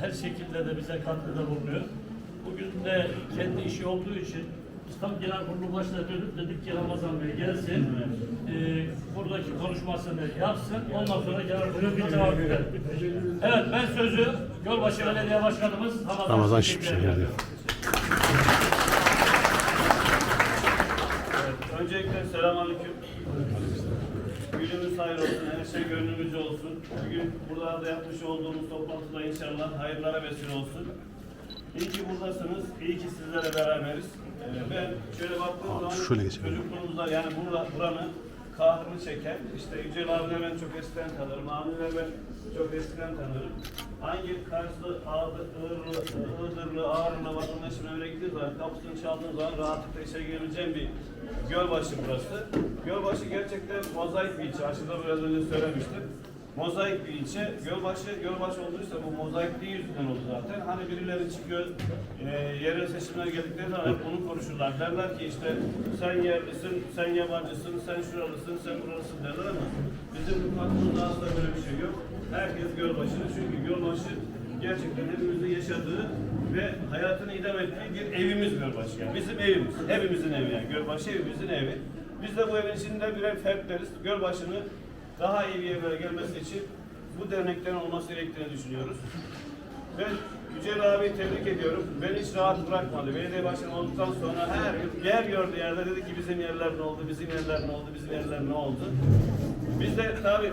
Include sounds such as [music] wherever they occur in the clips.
her şekilde de bize katkıda bulunuyor. Bugün de kendi işi olduğu için İslam Genel Kurulu başına dönüp dedik ki Ramazan Bey gelsin, e, buradaki konuşmasını yapsın, ondan sonra genel kuruluna cevap verelim. Evet, ben sözü Gölbaşı Belediye Başkanımız Ramazan, Ramazan Şimşek'e veriyorum. veriyor. Evet, öncelikle selamünaleyküm. Günümüz hayır olsun, her şey gönlümüzce olsun. Bugün burada da yapmış olduğumuz toplantıda inşallah hayırlara vesile olsun. İyi ki buradasınız, iyi ki sizlerle beraberiz. Ee, ben şöyle baktığım zaman şöyle geçelim. çocukluğumuzda yani burada, buranın kahrını çeken, işte Yücel abileri ben çok eskiden tanırım, abileri ben çok eskiden tanırım. Hangi Karslı, Ağrı, Iğırlı, Iğdırlı, Ağrı'na vatandaşın evine gittiği zaman, kapısını çaldığın zaman rahatlıkla işe girebileceğim bir gölbaşı burası. Gölbaşı gerçekten mozaik bir ilçe, aşırıda biraz önce söylemiştim. Mozaik bir ilçe. Gölbaşı, Gölbaşı olduysa bu mozaikliği yüzünden oldu zaten. Hani birileri çıkıyor, e, yerel seçimler geldikleri zaman hep bunu konuşurlar. Derler ki işte sen yerlisin, sen yabancısın, sen şuralısın, sen buralısın derler ama bizim bu hakkımızda asla böyle bir şey yok. Herkes Gölbaşı'nı çünkü Gölbaşı gerçekten hepimizin yaşadığı ve hayatını idam ettiği bir evimiz Gölbaşı yani. Bizim evimiz. Hepimizin evi yani. Gölbaşı evimizin evi. Biz de bu evin içinde birer fertleriz. Gölbaşı'nı daha iyi bir yerlere gelmesi için bu derneklerin olması gerektiğini düşünüyoruz. Ben Yücel abi tebrik ediyorum. Beni hiç rahat bırakmadı. Belediye başkanı olduktan sonra her gün yer gördüğü yerde dedi ki bizim yerler ne oldu, bizim yerler ne oldu, bizim yerler ne oldu. Biz de tabii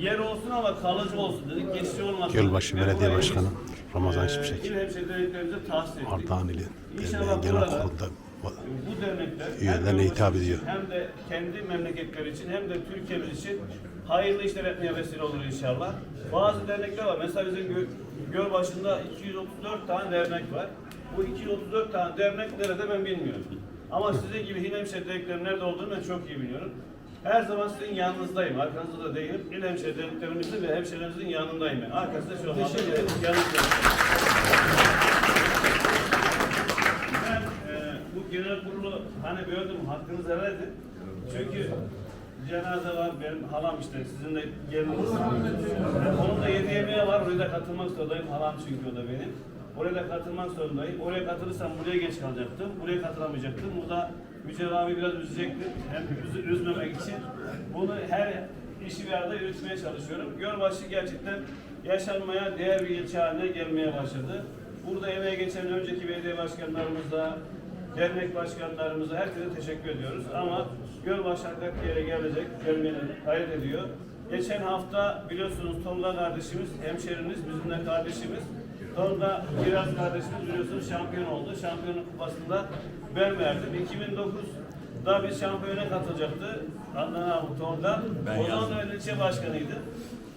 yer olsun ama kalıcı olsun dedik. Geçici olmasın. Gölbaşı Ve Belediye burayı Başkanı Ramazan eee, Şimşek. İl hemşehrilerimize tahsis ettik. Ardahan ili İnşallah Derneği Genel burada Kurulu'nda bu dernekler Üyelerine hitap ediyor. Hem de kendi memleketleri için hem de Türkiye'miz için hayırlı işler etmeye vesile olur inşallah. Bazı dernekler var. Mesela bizim Gö Gölbaşı'nda 234 tane dernek var. Bu 234 tane dernek nerede ben bilmiyorum. Ama sizin gibi Hinemşehir derneklerinin nerede olduğunu ben çok iyi biliyorum. Her zaman sizin yanınızdayım. Arkanızda da değilim. İl hemşehri derneklerimizin ve hemşehrilerimizin yanındayım ben. Arkasında şu an yanınızdayım. Ben e, bu genel kurulu hani böldüm hakkınızı helal edin. Çünkü cenaze var benim halam işte sizin de geliniz. Onun da yedi yemeği var oraya da katılmak zorundayım. Halam çünkü o da benim. Oraya da katılmak zorundayım. Oraya katılırsam buraya geç kalacaktım. Buraya katılamayacaktım. Bu da Yücel abi biraz üzecekti. Hem üz- üzmemek için. Bunu her işi bir arada yürütmeye çalışıyorum. Gölbaşı gerçekten yaşanmaya değer bir ilçe haline gelmeye başladı. Burada emeğe geçen önceki belediye başkanlarımıza, dernek başkanlarımıza herkese teşekkür ediyoruz. Ama Gölbaşı hakikaten yere gelecek, gelmeni gayret ediyor. Geçen hafta biliyorsunuz Tolga kardeşimiz, hemşeriniz, bizimle kardeşimiz. Tolga Kiraz kardeşimiz biliyorsunuz şampiyon oldu. Şampiyonluk kupasında ben verdim. 2009'da bir şampiyona katılacaktı. Adnan abi Tolga. o zaman öyle ilçe başkanıydı.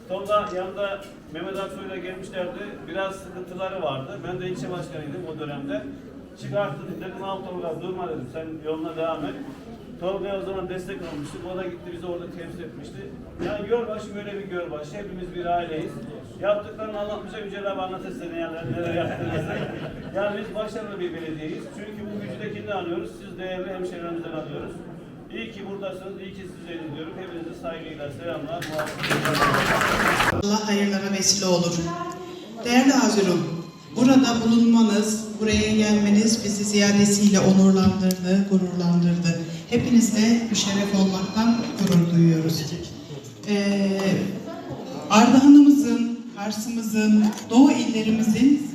Tolga yanında Mehmet Aksoy'la gelmişlerdi. Biraz sıkıntıları vardı. Ben de ilçe başkanıydım o dönemde. Çıkarttım dedim al Tolga durma dedim. Sen yoluna devam et. Tolga'ya o zaman destek olmuştuk. O da gitti bizi orada temsil etmişti. Yani Gölbaşı böyle bir Gölbaşı. Hepimiz bir aileyiz. Yaptıklarını anlatmayacak Yücel abi anlatır size neler, neler yaptığınızı. yani biz başarılı bir belediyeyiz. Çünkü bu de alıyoruz. Siz değerli hemşehrilerimizden alıyoruz. İyi ki buradasınız, iyi ki sizi izliyorum. Hepinizi saygıyla selamlar. Allah hayırlara vesile olur. Değerli Hazirum, burada bulunmanız, buraya gelmeniz bizi ziyadesiyle onurlandırdı, gururlandırdı. Hepinizle müşerref olmaktan gurur duyuyoruz. Ee, Ardahan'ımızın, Kars'ımızın, Doğu illerimizin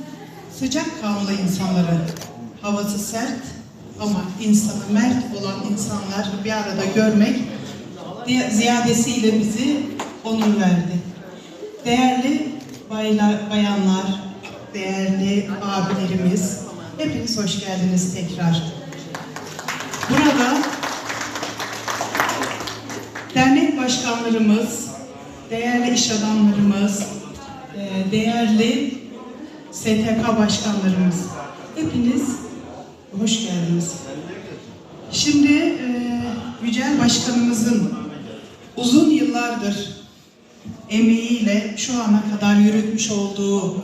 sıcak kanlı insanları, havası sert ama insanı mert olan insanlar bir arada görmek ziyadesiyle bizi onur verdi. Değerli baylar, bayanlar, değerli abilerimiz, hepiniz hoş geldiniz tekrar. Burada dernek başkanlarımız, değerli iş adamlarımız, e, değerli STK başkanlarımız, hepiniz hoş geldiniz. Şimdi e, Yücel Başkanımızın uzun yıllardır emeğiyle şu ana kadar yürütmüş olduğu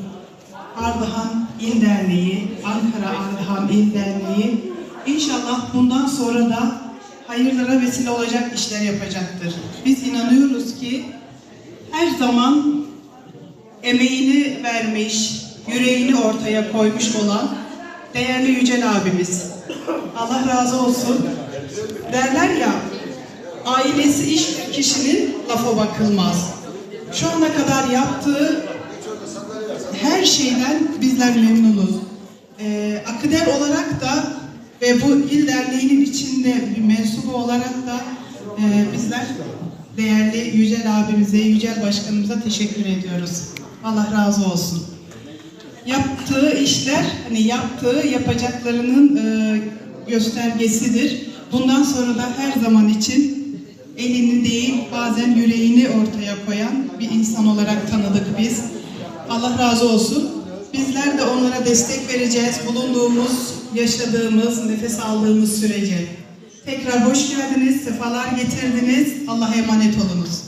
Ardahan İl Derneği, Ankara Ardahan İl Derneği inşallah bundan sonra da hayırlara vesile olacak işler yapacaktır. Biz inanıyoruz ki her zaman emeğini vermiş, yüreğini ortaya koymuş olan değerli Yücel abimiz. Allah razı olsun. Derler ya, ailesi iş kişinin lafa bakılmaz. Şu ana kadar yaptığı şeyden bizler memnunuz. Ee, Akıder olarak da ve bu il derneğinin içinde bir mensubu olarak da e, bizler değerli Yücel abimize, Yücel başkanımıza teşekkür ediyoruz. Allah razı olsun. Yaptığı işler, hani yaptığı yapacaklarının e, göstergesidir. Bundan sonra da her zaman için elini değil bazen yüreğini ortaya koyan bir insan olarak tanıdık biz. Allah razı olsun. Bizler de onlara destek vereceğiz bulunduğumuz, yaşadığımız, nefes aldığımız sürece. Tekrar hoş geldiniz, sefalar getirdiniz. Allah'a emanet olunuz.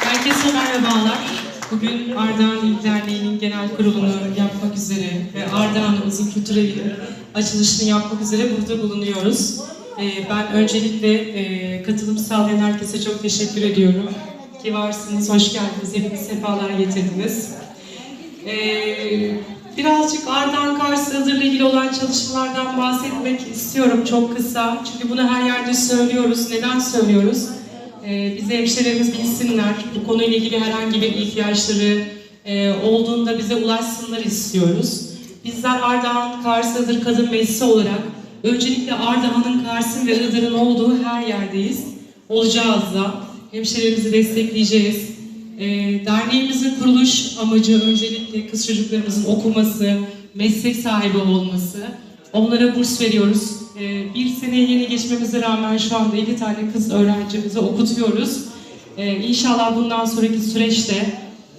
Herkese merhabalar. Bugün Ardahan İl Derneği'nin genel kurulunu yapmak üzere ve Ardahan'ımızın kültür evinin açılışını yapmak üzere burada bulunuyoruz. Ee, Ben öncelikle e, katılım sağlayan herkese çok teşekkür ediyorum. Ki varsınız, hoş geldiniz, hepiniz sefalar getirdiniz. Ee, birazcık Ardahan Kars Iğdır'la ilgili olan çalışmalardan bahsetmek istiyorum çok kısa. Çünkü bunu her yerde söylüyoruz. Neden söylüyoruz? Ee, bize hemşehrilerimiz bilsinler. Bu konuyla ilgili herhangi bir ihtiyaçları e, olduğunda bize ulaşsınlar istiyoruz. Bizler Ardahan Kars Iğdır Kadın Meclisi olarak öncelikle Ardahan'ın, Kars'ın ve Iğdır'ın olduğu her yerdeyiz. Olacağız da. Hemşehrilerimizi destekleyeceğiz. E, derneğimizin kuruluş amacı öncelikle kız çocuklarımızın okuması, meslek sahibi olması. Onlara burs veriyoruz. E, bir seneye yeni geçmemize rağmen şu anda 50 tane kız öğrencimizi okutuyoruz. E, inşallah bundan sonraki süreçte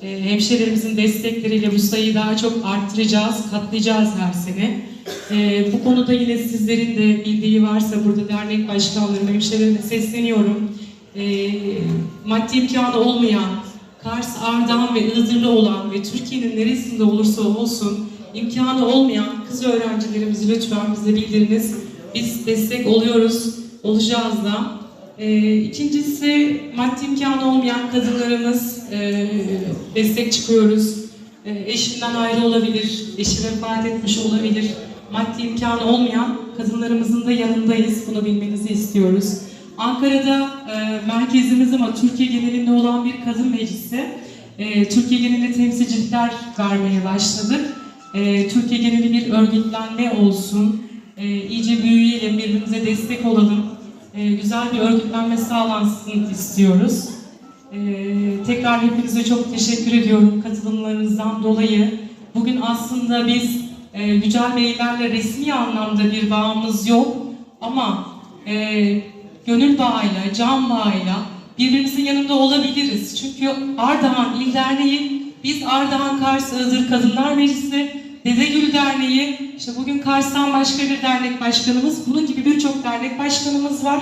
e, hemşehrilerimizin destekleriyle bu sayıyı daha çok arttıracağız, katlayacağız her sene. E, bu konuda yine sizlerin de bildiği varsa burada dernek başkanlarına, hemşehrilerime sesleniyorum. E, maddi imkanı olmayan, Kars, Ardahan ve Iğdırlı olan ve Türkiye'nin neresinde olursa olsun imkanı olmayan kız öğrencilerimizi lütfen bize bildiriniz. Biz destek oluyoruz, olacağız da. Ee, ikincisi maddi imkanı olmayan kadınlarımız e, destek çıkıyoruz. E, eşinden ayrı olabilir, eşi vefat etmiş olabilir. Maddi imkanı olmayan kadınlarımızın da yanındayız. Bunu bilmenizi istiyoruz. Ankara'da e, merkezimiz ama Türkiye genelinde olan bir kadın meclisi. E, Türkiye genelinde temsilcilikler vermeye başladık. E, Türkiye geneli bir örgütlenme olsun. E, iyice büyüyelim, birbirimize destek olalım. E, güzel bir örgütlenme sağlansın istiyoruz. E, tekrar hepinize çok teşekkür ediyorum katılımlarınızdan dolayı. Bugün aslında biz e, Yücel Beylerle resmi anlamda bir bağımız yok ama e, gönül bağıyla, can bağıyla birbirimizin yanında olabiliriz. Çünkü Ardahan İl Derneği, biz Ardahan Kars Iğdır Kadınlar Meclisi, Dedegül Derneği, işte bugün Kars'tan başka bir dernek başkanımız, bunun gibi birçok dernek başkanımız var.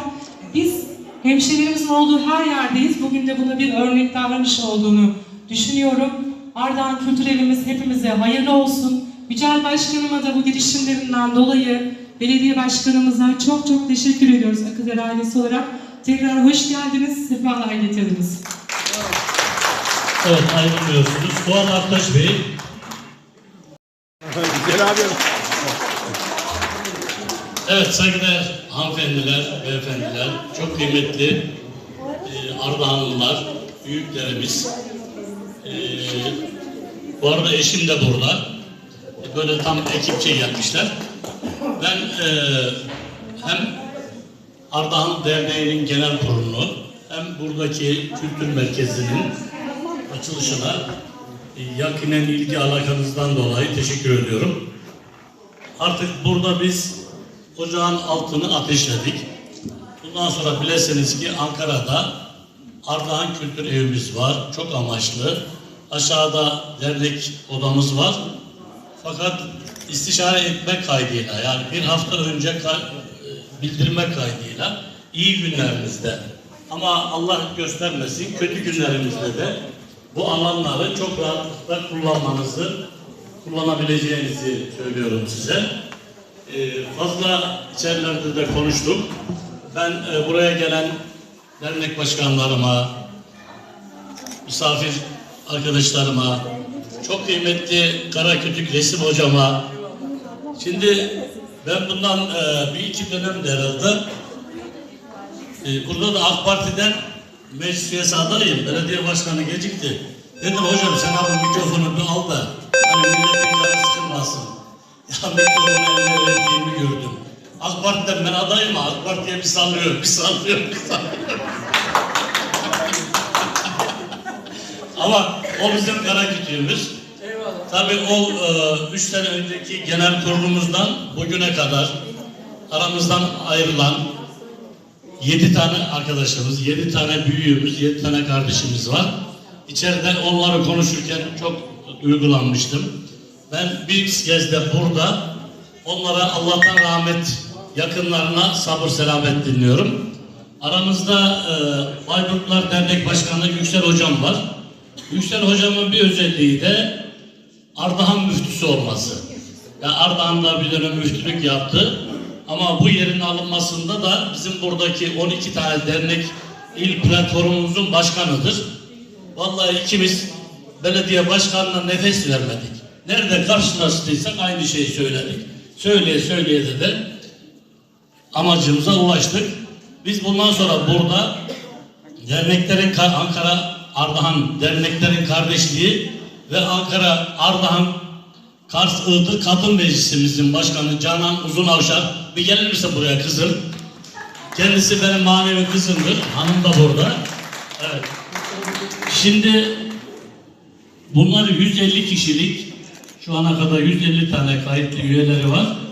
Biz hemşehrilerimizin olduğu her yerdeyiz. Bugün de buna bir örnek davranış olduğunu düşünüyorum. Ardahan Kültür Evimiz hepimize hayırlı olsun. Yücel Başkanıma da bu girişimlerinden dolayı belediye başkanımıza çok çok teşekkür ediyoruz Akıder ailesi olarak. Tekrar hoş geldiniz, sefalar getirdiniz. Evet ayrılmıyorsunuz. Doğan Aktaş Bey. Gel abi. Evet saygıdeğer hanımefendiler, beyefendiler, çok kıymetli e, Ardahanlılar, büyüklerimiz. E, bu arada eşim de burada. E, böyle tam ekipçe gelmişler. Ben e, hem Ardahan Derneği'nin genel kurulunu hem buradaki kültür merkezinin açılışına e, yakinen ilgi alakanızdan dolayı teşekkür ediyorum. Artık burada biz ocağın altını ateşledik. Bundan sonra bilesiniz ki Ankara'da Ardahan Kültür Evimiz var. Çok amaçlı. Aşağıda dernek odamız var. Fakat istişare etme kaydıyla yani bir hafta önce e, bildirme kaydıyla iyi günlerimizde ama Allah göstermesin kötü günlerimizde de bu alanları çok rahatlıkla kullanmanızı kullanabileceğinizi söylüyorum size. Ee, fazla içerilerde de konuştuk. Ben e, buraya gelen dernek başkanlarıma, misafir arkadaşlarıma, çok kıymetli Karakütük Resim hocama. Şimdi ben bundan e, bir iki dönemde herhalde e, burada da AK Parti'den meclis üyesi adayım. Belediye başkanı gecikti. Dedim hocam sen abi mikrofonu bir al da hani milletin canı sıkılmasın. [laughs] Ya mikrofonu eline verdiğimi gördüm. AK Parti'den ben adayım AK Parti'ye bir sallıyor, bir sallıyor, bir sallıyor. [laughs] Ama o bizim kara kütüğümüz. Tabii o e, üç sene önceki genel kurulumuzdan bugüne kadar aramızdan ayrılan yedi tane arkadaşımız, yedi tane büyüğümüz, yedi tane kardeşimiz var. İçeride onları konuşurken çok duygulanmıştım. Ben bir kez de burada onlara Allah'tan rahmet, yakınlarına sabır selamet dinliyorum. Aramızda e, Bayburtlar Dernek Başkanı Yüksel Hocam var. Yüksel Hocamın bir özelliği de Ardahan müftüsü olması. Yani Ardahan'da bir dönem müftülük yaptı. Ama bu yerin alınmasında da bizim buradaki 12 tane dernek il platformumuzun başkanıdır. Vallahi ikimiz belediye başkanına nefes vermedik. Nerede karşılaştıysak aynı şeyi söyledik. Söyleye söyleye de, de amacımıza ulaştık. Biz bundan sonra burada derneklerin Ka- Ankara Ardahan derneklerin kardeşliği ve Ankara Ardahan Kars Iğdır Kadın Meclisimizin başkanı Canan Uzunavşar bir gelir misin buraya kızım? Kendisi benim manevi kızımdır. Hanım da burada. Evet. Şimdi bunlar 150 kişilik şu ana kadar 150 tane kayıtlı üyeleri var.